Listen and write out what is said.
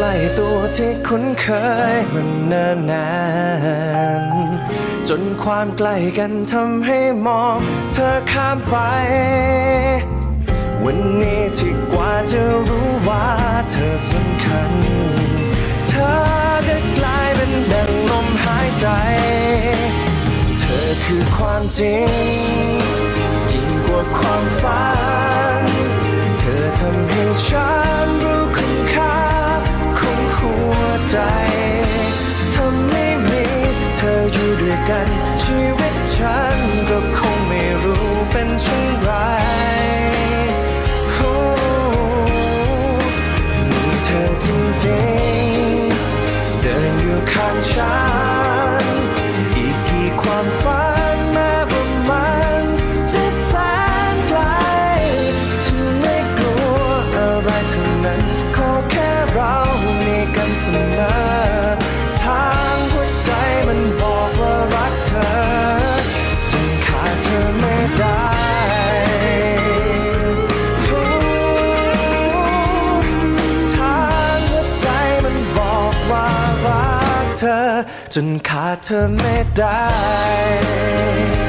กล้ตัวที่คุ้นเคยมันเนิ่นนาน จนความใกล้กันทำให้มองเธอข้ามไป วันนี้ที่กว่าจะรู้ว่าเธอสำคัญ เธอได้กลายเป็นดังลมหายใจ เธอคือความจริงยิ่งกว่าความฝัน เธอทำให้ฉัน ออยู่ด้วยกัน ชีวิตฉันก็คงไม่รู้เป็นเช่นไรโอ้มีเธอจริงๆ เดินอยู่ข้างฉัน อีกกี่ความฝันแม้ว่ามันจะแสนไกลฉันไม่กลัวอะไรทั้งนั้น ขอแค่เรามีกันเสมอ เธอ จนขาดเธอไม่ได้